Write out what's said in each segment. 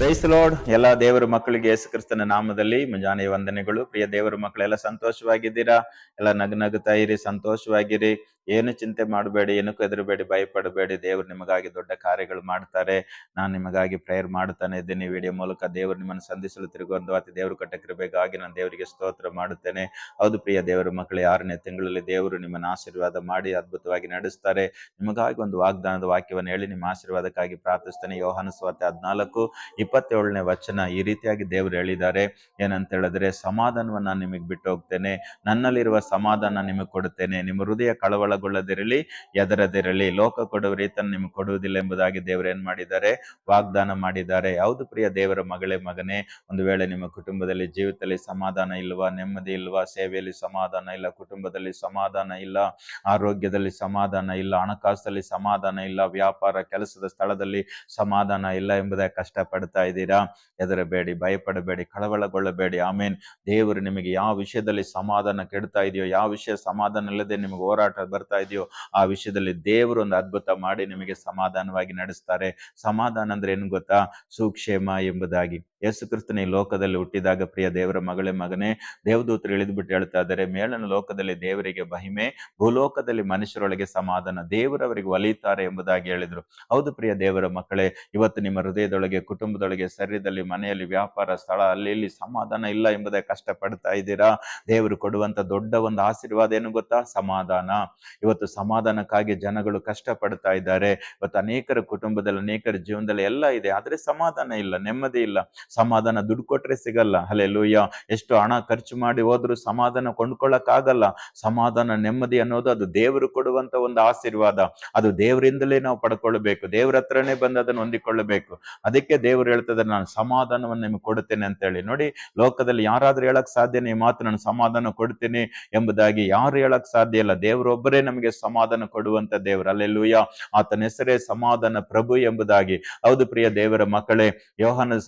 Price lord ಎಲ್ಲ ದೇವರ ಮಕ್ಕಳಿಗೆ ಯೇಸು ಕ್ರಿಸ್ತನ ನಾಮದಲ್ಲಿ ಮುಂಜಾನೆ ವಂದನೆಗಳು. ಪ್ರಿಯ ದೇವರ ಮಕ್ಕಳೆಲ್ಲ ಸಂತೋಷವಾಗಿದ್ದೀರಾ? ಎಲ್ಲ ನಗು ನಗುತ್ತಾ ಇರಿ, ಸಂತೋಷವಾಗಿರಿ. ಏನು ಚಿಂತೆ ಮಾಡಬೇಡಿ, ಏನಕ್ಕೂ ಹೆದರಬೇಡಿ, ಭಯಪಡಬೇಡಿ. ದೇವರು ನಿಮಗಾಗಿ ದೊಡ್ಡ ಕಾರ್ಯಗಳು ಮಾಡ್ತಾರೆ. ನಾನು ನಿಮಗಾಗಿ ಪ್ರೇಯರ್ ಮಾಡ್ತಾನೆ ಇದ್ದೀನಿ. ವಿಡಿಯೋ ಮೂಲಕ ದೇವರು ನಿಮ್ಮನ್ನು ಸಂಧಿಸಲು ತಿರುಗುವಂತ ಅತಿ ದೇವರು ಕಟ್ಟಕ್ಕಿರಬೇಕಾಗಿ ನಾನು ದೇವರಿಗೆ ಸ್ತೋತ್ರ ಮಾಡುತ್ತೇನೆ. ಹೌದು ಪ್ರಿಯ ದೇವರ ಮಕ್ಕಳು, ಆರನೇ ತಿಂಗಳಲ್ಲಿ ದೇವರು ನಿಮ್ಮನ್ನು ಆಶೀರ್ವಾದ ಮಾಡಿ ಅದ್ಭುತವಾಗಿ ನಡೆಸ್ತಾರೆ. ನಿಮಗಾಗಿ ಒಂದು ವಾಗ್ದಾನದ ವಾಕ್ಯವನ್ನು ಹೇಳಿ ನಿಮ್ಮ ಆಶೀರ್ವಾದಕ್ಕಾಗಿ ಪ್ರಾರ್ಥಿಸ್ತೇನೆ ಯೋಹಾನ ಸ್ವಾತೆ ಹದಿನಾಲ್ಕು, ಇಪ್ಪತ್ತೇಳನೇ ವಚನ ಈ ರೀತಿಯಾಗಿ ದೇವರು ಹೇಳಿದ್ದಾರೆ. ಏನಂತ ಹೇಳಿದ್ರೆ, ಸಮಾಧಾನವನ್ನು ನಾನು ನಿಮಗೆ ಬಿಟ್ಟು ಹೋಗ್ತೇನೆ. ನನ್ನಲ್ಲಿರುವ ಸಮಾಧಾನ ನಿಮಗೆ ಕೊಡುತ್ತೇನೆ. ನಿಮ್ಮ ಹೃದಯ ಕಳವಳಗೊಳ್ಳದಿರಲಿ ಎದರದಿರಲಿ. ಲೋಕ ಕೊಡುವ ರೀತಿಯನ್ನು ನಿಮ್ಗೆ ಕೊಡುವುದಿಲ್ಲ ಎಂಬುದಾಗಿ ದೇವರು ಏನ್ ಮಾಡಿದ್ದಾರೆ? ವಾಗ್ದಾನ ಮಾಡಿದ್ದಾರೆ. ಯಾವುದು ಪ್ರಿಯ ದೇವರ ಮಗಳೇ, ಮಗನೇ, ಒಂದು ವೇಳೆ ನಿಮ್ಮ ಕುಟುಂಬದಲ್ಲಿ ಜೀವಿತದಲ್ಲಿ ಸಮಾಧಾನ ಇಲ್ವಾ? ನೆಮ್ಮದಿ ಇಲ್ವಾ? ಸೇವೆಯಲ್ಲಿ ಸಮಾಧಾನ ಇಲ್ಲ, ಕುಟುಂಬದಲ್ಲಿ ಸಮಾಧಾನ ಇಲ್ಲ, ಆರೋಗ್ಯದಲ್ಲಿ ಸಮಾಧಾನ ಇಲ್ಲ ಹಣಕಾಸಲ್ಲಿ ಸಮಾಧಾನ ಇಲ್ಲ, ವ್ಯಾಪಾರ ಕೆಲಸದ ಸ್ಥಳದಲ್ಲಿ ಸಮಾಧಾನ ಇಲ್ಲ ಎಂಬುದಾಗಿ ಕಷ್ಟ ಪಡ್ತಾ ಇದ್ದೀರಾ? ಹೆದರಬೇಡಿ, ಭಯಪಡಬೇಡಿ, ಕಳವಳಗೊಳ್ಳಬೇಡಿ. ಆಮೇನ್. ದೇವರು ನಿಮಗೆ ಯಾವ ವಿಷಯದಲ್ಲಿ ಸಮಾಧಾನ ಕೆಡ್ತಾ ಇದೆಯೋ, ಯಾವ ವಿಷಯ ಸಮಾಧಾನ ಇಲ್ಲದೆ ನಿಮಗೆ ಹೋರಾಟ ಬರ್ತಾ ಇದೆಯೋ, ಆ ವಿಷಯದಲ್ಲಿ ದೇವರು ಒಂದು ಅದ್ಭುತ ಮಾಡಿ ನಿಮಗೆ ಸಮಾಧಾನವಾಗಿ ನಡೆಸ್ತಾರೆ. ಸಮಾಧಾನ ಅಂದ್ರೆ ಏನು ಗೊತ್ತಾ? ಸುಕ್ಷೇಮ ಎಂಬುದಾಗಿ. ಯೇಸು ಕ್ರಿಸ್ತನ ಈ ಲೋಕದಲ್ಲಿ ಹುಟ್ಟಿದಾಗ ಪ್ರಿಯ ದೇವರ ಮಗಳೇ, ಮಗನೇ, ದೇವದೂತರು ಇಳಿದ್ಬಿಟ್ಟು ಹೇಳ್ತಾ ಇದ್ದಾರೆ ಮೇಲನ ಲೋಕದಲ್ಲಿ ದೇವರಿಗೆ ಮಹಿಮೆ, ಭೂಲೋಕದಲ್ಲಿ ಮನುಷ್ಯರೊಳಗೆ ಸಮಾಧಾನ, ದೇವರವರಿಗೆ ಒಲಿಯುತ್ತಾರೆ ಎಂಬುದಾಗಿ ಹೇಳಿದ್ರು. ಹೌದು ಪ್ರಿಯ ದೇವರ ಮಕ್ಕಳೇ, ಇವತ್ತು ನಿಮ್ಮ ಹೃದಯದೊಳಗೆ, ಕುಟುಂಬದೊಳಗೆ, ಶರೀರದಲ್ಲಿ, ಮನೆಯಲ್ಲಿ, ವ್ಯಾಪಾರ, ಸ್ಥಳ, ಅಲ್ಲಿ, ಇಲ್ಲಿ ಸಮಾಧಾನ ಇಲ್ಲ ಎಂಬುದೇ ಕಷ್ಟಪಡ್ತಾ ಇದ್ದೀರಾ? ದೇವರು ಕೊಡುವಂತ ದೊಡ್ಡ ಒಂದು ಆಶೀರ್ವಾದ ಏನು ಗೊತ್ತಾ? ಸಮಾಧಾನ. ಇವತ್ತು ಸಮಾಧಾನಕ್ಕಾಗಿ ಜನಗಳು ಕಷ್ಟಪಡ್ತಾ ಇದ್ದಾರೆ. ಇವತ್ತು ಅನೇಕರ ಕುಟುಂಬದಲ್ಲಿ, ಅನೇಕರ ಜೀವನದಲ್ಲಿ ಎಲ್ಲ ಇದೆ. ಆದರೆ ಸಮಾಧಾನ ಇಲ್ಲ, ನೆಮ್ಮದಿ ಇಲ್ಲ. ಸಮಾಧಾನ ದುಡ್ಡು ಕೊಟ್ರೆ ಸಿಗಲ್ಲ. ಅಲ್ಲೆಲ್ಲೂಯ್ಯ ಎಷ್ಟು ಹಣ ಖರ್ಚು ಮಾಡಿ ಹೋದ್ರು ಸಮಾಧಾನ ಕೊಂಡ್ಕೊಳ್ಳೋಕ್ಕಾಗಲ್ಲ ಸಮಾಧಾನ, ನೆಮ್ಮದಿ ಅನ್ನೋದು ಅದು ದೇವರು ಕೊಡುವಂತ ಒಂದು ಆಶೀರ್ವಾದ. ಅದು ದೇವರಿಂದಲೇ ನಾವು ಪಡ್ಕೊಳ್ಬೇಕು. ದೇವ್ರ ಹತ್ರನೇ ಬಂದು ಅದನ್ನು ಹೊಂದಿಕೊಳ್ಳಬೇಕು. ಅದಕ್ಕೆ ದೇವರು ಹೇಳ್ತದೆ, ನಾನು ಸಮಾಧಾನವನ್ನು ನಿಮ್ಗೆ ಕೊಡುತ್ತೇನೆ ಅಂತ ಹೇಳಿ ನೋಡಿ, ಲೋಕದಲ್ಲಿ ಯಾರಾದರೂ ಹೇಳಕ್ ಸಾಧ್ಯನೇ ಮಾತು ನಾನು ಸಮಾಧಾನ ಕೊಡ್ತೀನಿ ಎಂಬುದಾಗಿ ಯಾರು ಹೇಳಕ್ ಸಾಧ್ಯ ಇಲ್ಲ. ದೇವರೊಬ್ಬರೇ ನಮಗೆ ಸಮಾಧಾನ ಕೊಡುವಂತ ದೇವರು. ಅಲ್ಲೆಲ್ಲೂಯ್ಯ ಆತನ ಹೆಸರೇ ಸಮಾಧಾನ ಪ್ರಭು ಎಂಬುದಾಗಿ. ಹೌದು ಪ್ರಿಯ ದೇವರ ಮಕ್ಕಳೇ, ಯೋಹನ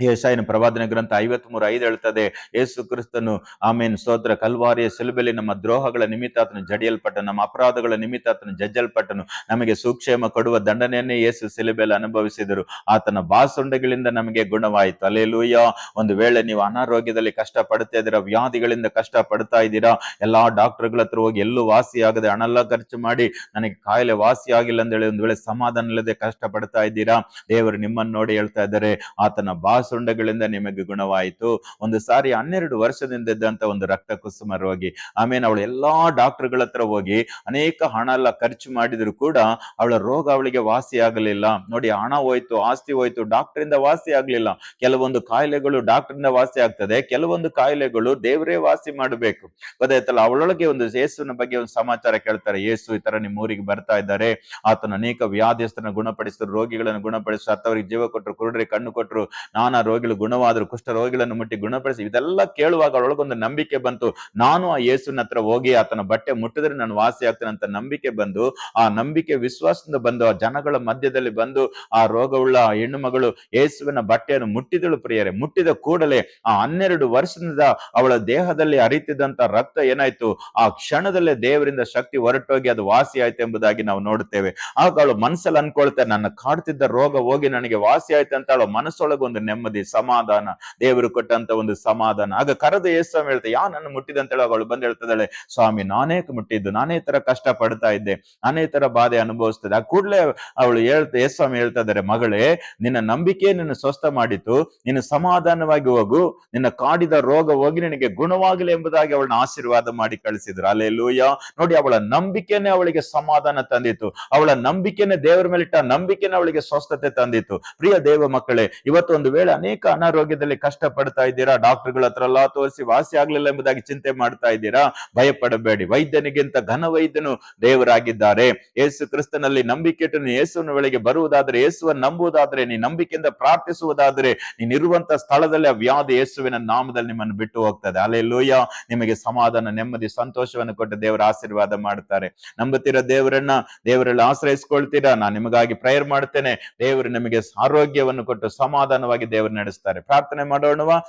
ಯೆಶಾಯನ ಪ್ರವಾದನ ಗ್ರಂಥ ಐವತ್ ಮೂರು ಐದು ಹೇಳ್ತದೆ, ಯೇಸು ಕ್ರಿಸ್ತನು, ಆಮೇನ್ ಸ್ತೋತ್ರ ಕಲ್ವಾರಿಯ ಸಿಲುಬೆಲಿ ನಮ್ಮ ದ್ರೋಹಗಳ ನಿಮಿತ್ತ ಆತನು ಜಡಿಯಲ್ಪಟ್ಟ, ನಮ್ಮ ಅಪರಾಧಗಳ ನಿಮಿತ್ತ ಆತನು ಜಜ್ಜಲ್ಪಟ್ಟನು, ನಮಗೆ ಸುಕ್ಷೇಮ ಕೊಡುವ ದಂಡನೆಯನ್ನೇ ಯೇಸು ಸಿಲುಬೆಯಲ್ಲಿ ಅನುಭವಿಸಿದರು, ಆತನ ಬಾಸುಂಡೆಗಳಿಂದ ನಮಗೆ ಗುಣವಾಯಿತು. ಅಲ್ಲೆಲೂಯ್ಯ ಒಂದು ವೇಳೆ ನೀವು ಅನಾರೋಗ್ಯದಲ್ಲಿ ಕಷ್ಟ ಪಡ್ತಾ ಇದ್ದೀರಾ, ವ್ಯಾಧಿಗಳಿಂದ ಕಷ್ಟ ಪಡ್ತಾ ಇದ್ದೀರಾ, ಎಲ್ಲಾ ಡಾಕ್ಟರ್ಗಳ ಹತ್ರ ಹೋಗಿ ಎಲ್ಲೂ ವಾಸಿ ಆಗದೆ ಹಣ ಎಲ್ಲ ಖರ್ಚು ಮಾಡಿ, ನನಗೆ ಕಾಯಿಲೆ ವಾಸಿ ಆಗಿಲ್ಲ ಅಂತ ಹೇಳಿ ಒಂದು ವೇಳೆ ಸಮಾಧಾನ ಇಲ್ಲದೆ ಕಷ್ಟ ಪಡ್ತಾ ಇದ್ದೀರಾ, ದೇವರು ನಿಮ್ಮನ್ನು ನೋಡಿ ಹೇಳ್ತಾ ಇದ್ದಾರೆ, ಆತನ ಬಾಸುಂಡಗಳಿಂದ ನಿಮಗೆ ಗುಣವಾಯಿತು. ಒಂದು ಸಾರಿ ಹನ್ನೆರಡು ವರ್ಷದಿಂದ ಇದ್ದಂತ ಒಂದು ರಕ್ತ ಕುಸುಮ ರೋಗಿ. ಆಮೇಲೆ ಅವಳು ಎಲ್ಲಾ ಡಾಕ್ಟರ್ಗಳ ಹತ್ರ ಹೋಗಿ ಅನೇಕ ಹಣ ಎಲ್ಲ ಖರ್ಚು ಮಾಡಿದ್ರು ಕೂಡ ಅವಳ ರೋಗ ಅವಳಿಗೆ ವಾಸಿ ಆಗಲಿಲ್ಲ. ನೋಡಿ ಹಣ ಹೋಯ್ತು, ಆಸ್ತಿ ಹೋಯ್ತು ಡಾಕ್ಟರ್ ಇಂದ ವಾಸಿ ಆಗ್ಲಿಲ್ಲ. ಕೆಲವೊಂದು ಕಾಯಿಲೆಗಳು ಡಾಕ್ಟರ್ ಇಂದ ವಾಸಿ ಆಗ್ತದೆ. ಕೆಲವೊಂದು ಕಾಯಿಲೆಗಳು ದೇವರೇ ವಾಸಿ ಮಾಡಬೇಕು. ಗೊತ್ತಾಯ್ತಲ್ಲ? ಅವಳೊಳಗೆ ಒಂದು ಯೇಸುವಿನ ಬಗ್ಗೆ ಒಂದು ಸಮಾಚಾರ ಕೇಳ್ತಾರೆ. ಯೇಸು ಈ ತರ ನಿಮ್ಮ ಊರಿಗೆ ಬರ್ತಾ ಇದ್ದಾರೆ. ಆತನ ಅನೇಕ ವ್ಯಾಧಿಸ್ತನ ಗುಣಪಡಿಸಿದ್ರು, ರೋಗಿಗಳನ್ನು ಗುಣಪಡಿಸಿದ್ರು ಅಥವಾ ಜೀವ ಕೊಟ್ಟರು ಕುರುಡರಿಗೆ ಕಣ್ಣು ಕೊಟ್ಟರು ನಾನಾ ರೋಗಿಗಳು, ಗುಣವಾದರು, ಕುಷ್ಠ ರೋಗಿಗಳನ್ನು ಮುಟ್ಟಿ ಗುಣಪಡಿಸಿ ಇದೆಲ್ಲ ಕೇಳುವಾಗ ಅವಳೊಳಗೊಂದು ನಂಬಿಕೆ ಬಂತು. ನಾನು ಆ ಯೇಸುವಿನ ಹತ್ರ ಹೋಗಿ ಆತನ ಬಟ್ಟೆ ಮುಟ್ಟಿದ್ರೆ ನಾನು ವಾಸಿ ಆಗ್ತೇನೆ ಅಂತ ನಂಬಿಕೆ ಬಂದು, ಆ ನಂಬಿಕೆ ವಿಶ್ವಾಸದಿಂದ ಬಂದು, ಆ ಜನಗಳ ಮಧ್ಯದಲ್ಲಿ ಬಂದು, ಆ ರೋಗವುಳ್ಳ ಆ ಹೆಣ್ಣು ಮಗಳು ಯೇಸುವಿನ ಬಟ್ಟೆಯನ್ನು ಮುಟ್ಟಿದಳು ಪ್ರಿಯರೇ. ಮುಟ್ಟಿದ ಕೂಡಲೇ ಆ ಹನ್ನೆರಡು ವರ್ಷದಿಂದ ಅವಳ ದೇಹದಲ್ಲಿ ಅರಿತಿದ್ದಂತ ರಕ್ತ ಏನಾಯ್ತು? ಆ ಕ್ಷಣದಲ್ಲೇ ದೇವರಿಂದ ಶಕ್ತಿ ಹೊರಟೋಗಿ ಅದು ವಾಸಿ ಆಯ್ತು ಎಂಬುದಾಗಿ ನಾವು ನೋಡುತ್ತೇವೆ. ಆಗ ಅವಳು ಮನಸ್ಸಲ್ಲಿ ಅನ್ಕೊಳ್ತಾರೆ ನನ್ನ ಕಾಡ್ತಿದ್ದ ರೋಗ ಹೋಗಿ ನನಗೆ ವಾಸಿ ಆಯ್ತು ಅಂತ ಅವಳ ಮನಸ್ಸೊಳಗೆ ಒಂದು ನೆಮ್ಮದಿ, ಸಮಾಧಾನ. ದೇವರು ಕೊಟ್ಟಂತ ಒಂದು ಸಮಾಧಾನ. ಆಗ ಕರೆದ ಯೇಸು ಹೇಳ್ತಾ ಯಾ ನನ್ನ ಮುಟ್ಟಿದ? ಅಂತ ಹೇಳಿ ಅವಳು ಬಂದು ಹೇಳ್ತಿದ್ದಾಳೆ, ಸ್ವಾಮಿ, ನಾನೇ ಮುಟ್ಟಿದ್ದು. ನಾನೇ ತರ ಕಷ್ಟ ಪಡ್ತಾ ಇದ್ದೆ. ನಾನೇ ತರ ಬಾಧೆ ಅನುಭವಿಸ್ತದೆ ಆ ಕೂಡಲೇ ಅವಳು ಹೇಳ್ತಾ, ಯೇಸು ಸ್ವಾಮಿ ಹೇಳ್ತಾ ಇದ್ದಾರೆ, ಮಗಳೇ, ನಿನ್ನ ನಂಬಿಕೆ ನಿನ್ನ ಸ್ವಸ್ಥ ಮಾಡಿತು. ನಿನ್ನ ಸಮಾಧಾನವಾಗಿ ಹೋಗು. ನಿನ್ನ ಕಾಡಿದ ರೋಗ ಹೋಗಿ ನಿನಗೆ ಗುಣವಾಗಲಿ ಎಂಬುದಾಗಿ ಅವಳನ್ನ ಆಶೀರ್ವಾದ ಮಾಡಿ ಕಳಿಸಿದ್ರು. ಅಲ್ಲೆಲ್ಲೂಯ್ಯ ನೋಡಿ, ಅವಳ ನಂಬಿಕೆನೆ ಅವಳಿಗೆ ಸಮಾಧಾನ ತಂದಿತ್ತು. ಅವಳ ನಂಬಿಕೆನೆ ದೇವರ ಮೇಲಿಟ್ಟ ನಂಬಿಕೆನೆ ಅವಳಿಗೆ ಸ್ವಸ್ಥತೆ ತಂದಿತ್ತು. ಪ್ರಿಯ ದೇವ ಮಕ್ಕಳೇ ಇವತ್ತು ಒಂದು ವೇಳೆ ಅನೇಕ ಅನಾರೋಗ್ಯದಲ್ಲಿ ಕಷ್ಟ ಪಡ್ತಾ ಇದ್ದೀರಾ? ಡಾಕ್ಟರ್ಗಳ ಹತ್ರ ಎಲ್ಲ ತೋರಿಸಿ ವಾಸಿ ಆಗ್ಲಿಲ್ಲ ಎಂಬುದಾಗಿ ಚಿಂತೆ ಮಾಡ್ತಾ ಇದ್ದೀರಾ? ಭಯಪಡಬೇಡಿ. ವೈದ್ಯನಿಗಿಂತ ಘನ ವೈದ್ಯನು ದೇವರಾಗಿದ್ದಾರೆ. ಯೇಸು ಕ್ರಿಸ್ತನಲ್ಲಿ ನಂಬಿಕೆ ಇಟ್ಟು ಯೇಸುವಿನ ಒಳಗೆ ಬರುವುದಾದ್ರೆ, ಯೇಸುವನ್ನು ನಂಬುವುದಾದ್ರೆ ನೀ ನಂಬಿಕೆಯಿಂದ ಪ್ರಾರ್ಥಿಸುವುದಾದ್ರೆ ನೀನಿರುವಂತ ಸ್ಥಳದಲ್ಲಿ ಆ ವ್ಯಾಧಿ ಯೇಸುವಿನ ನಾಮದಲ್ಲಿ ನಿಮ್ಮನ್ನು ಬಿಟ್ಟು ಹೋಗ್ತದೆ. ಅಲ್ಲೆಲ್ಲೂಯ್ಯ ನಿಮಗೆ ಸಮಾಧಾನ, ನೆಮ್ಮದಿ, ಸಂತೋಷವನ್ನು ಕೊಟ್ಟು ದೇವರ ಆಶೀರ್ವಾದ ಮಾಡ್ತಾರೆ ನಂಬುತ್ತಿರೋ ದೇವರನ್ನ? ದೇವರಲ್ಲಿ ಆಶ್ರಯಿಸ್ಕೊಳ್ತೀರಾ? ನಾನು ನಿಮಗಾಗಿ ಪ್ರೇಯರ್ ಮಾಡ್ತೇನೆ ದೇವರು ನಿಮಗೆ ಆರೋಗ್ಯವನ್ನು ಕೊಟ್ಟು ಸಮಾಧಾನವಾಗಿ ದೇವರು ನಡೆಸ್ತಾರೆ. ಪ್ರಾರ್ಥನೆ ಮಾಡೋಣವಾ?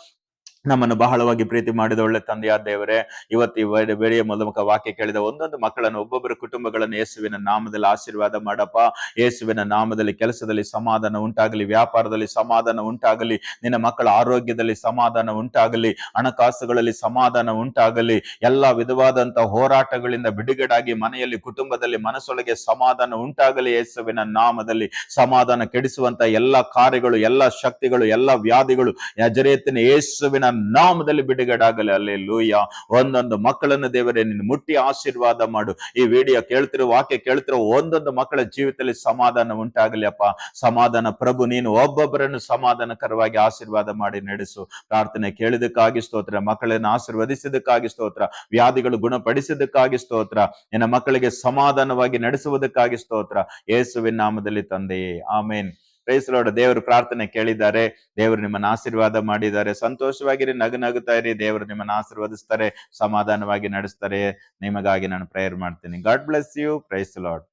ನಮ್ಮನ್ನು ಬಹಳವಾಗಿ ಪ್ರೀತಿ ಮಾಡಿದ ಒಳ್ಳೆ ತಂದೆಯಾದ ದೇವರೇ, ಇವತ್ತು ಈ ಬೇರೆಯ ಮೂಲಕ ವಾಕ್ಯ ಕೇಳಿದ ಒಂದೊಂದು ಮಕ್ಕಳನ್ನು ಒಬ್ಬೊಬ್ಬರ ಕುಟುಂಬಗಳನ್ನು ಯೇಸುವಿನ ನಾಮದಲ್ಲಿ ಆಶೀರ್ವಾದ ಮಾಡಪ್ಪ. ಯೇಸುವಿನ ನಾಮದಲ್ಲಿ ಕೆಲಸದಲ್ಲಿ ಸಮಾಧಾನ ಉಂಟಾಗಲಿ, ವ್ಯಾಪಾರದಲ್ಲಿ ಸಮಾಧಾನ ಉಂಟಾಗಲಿ, ನಿನ್ನ ಮಕ್ಕಳ ಆರೋಗ್ಯದಲ್ಲಿ ಸಮಾಧಾನ ಉಂಟಾಗಲಿ, ಹಣಕಾಸುಗಳಲ್ಲಿ ಸಮಾಧಾನ ಉಂಟಾಗಲಿ, ಎಲ್ಲ ವಿಧವಾದಂತಹ ಹೋರಾಟಗಳಿಂದ ಬಿಡುಗಡಾಗಿ ಮನೆಯಲ್ಲಿ, ಕುಟುಂಬದಲ್ಲಿ ಮನಸ್ಸೊಳಗೆ ಸಮಾಧಾನ ಉಂಟಾಗಲಿ ಯೇಸುವಿನ ನಾಮದಲ್ಲಿ. ಸಮಾಧಾನ ಕೆಡಿಸುವಂತ ಎಲ್ಲ ಕಾರ್ಯಗಳು, ಎಲ್ಲ ಶಕ್ತಿಗಳು, ಎಲ್ಲ ವ್ಯಾಧಿಗಳು ಯಜರೇತಿನ ಯೇಸುವಿನ ನಾಮದಲ್ಲಿ ಬಿಡುಗಡಾಗಲಿ ಅಲ್ಲೇ ಲೂಯ್ಯ ಒಂದೊಂದು ಮಕ್ಕಳನ್ನು ದೇವರೇ, ನಿನ್ನ ಮುಟ್ಟಿ ಆಶೀರ್ವಾದ ಮಾಡು. ಈ ವಿಡಿಯೋ ಕೇಳ್ತಿರೋ, ವಾಕ್ಯ ಕೇಳ್ತಿರೋ ಒಂದೊಂದು ಮಕ್ಕಳ ಜೀವಿತದಲ್ಲಿ ಸಮಾಧಾನ ಉಂಟಾಗಲಿ ಅಪ್ಪ. ಸಮಾಧಾನ ಪ್ರಭು, ನೀನು ಒಬ್ಬೊಬ್ಬರನ್ನು ಸಮಾಧಾನಕರವಾಗಿ ಆಶೀರ್ವಾದ ಮಾಡಿ ನಡೆಸು. ಪ್ರಾರ್ಥನೆ ಕೇಳಿದಕ್ಕಾಗಿ ಸ್ತೋತ್ರ, ಮಕ್ಕಳನ್ನು ಆಶೀರ್ವದಿಸಿದಕ್ಕಾಗಿ ಸ್ತೋತ್ರ, ವ್ಯಾಧಿಗಳು ಗುಣಪಡಿಸಿದಕ್ಕಾಗಿ ಸ್ತೋತ್ರ, ನಿನ್ನ ಮಕ್ಕಳಿಗೆ ಸಮಾಧಾನವಾಗಿ ನಡೆಸುವುದಕ್ಕಾಗಿ ಸ್ತೋತ್ರ. ಯೇಸುವಿನ ನಾಮದಲ್ಲಿ ತಂದೆಯೇ, ಆಮೇನ್. ಪ್ರೈಸ್ಲೋಡ ದೇವರು ಪ್ರಾರ್ಥನೆ ಕೇಳಿದ್ದಾರೆ, ದೇವರು ನಿಮ್ಮನ್ನ ಆಶೀರ್ವಾದ ಮಾಡಿದ್ದಾರೆ ಸಂತೋಷವಾಗಿರಿ ನಗು ನಗುತ್ತಾ ಇರಿ, ದೇವರು ನಿಮ್ಮನ್ನ ಆಶೀರ್ವದಿಸ್ತಾರೆ, ಸಮಾಧಾನವಾಗಿ ನಡೆಸ್ತಾರೆ, ನಿಮಗಾಗಿ ನಾನು ಪ್ರೇಯರ್ ಮಾಡ್ತೀನಿ. God bless you praise Lord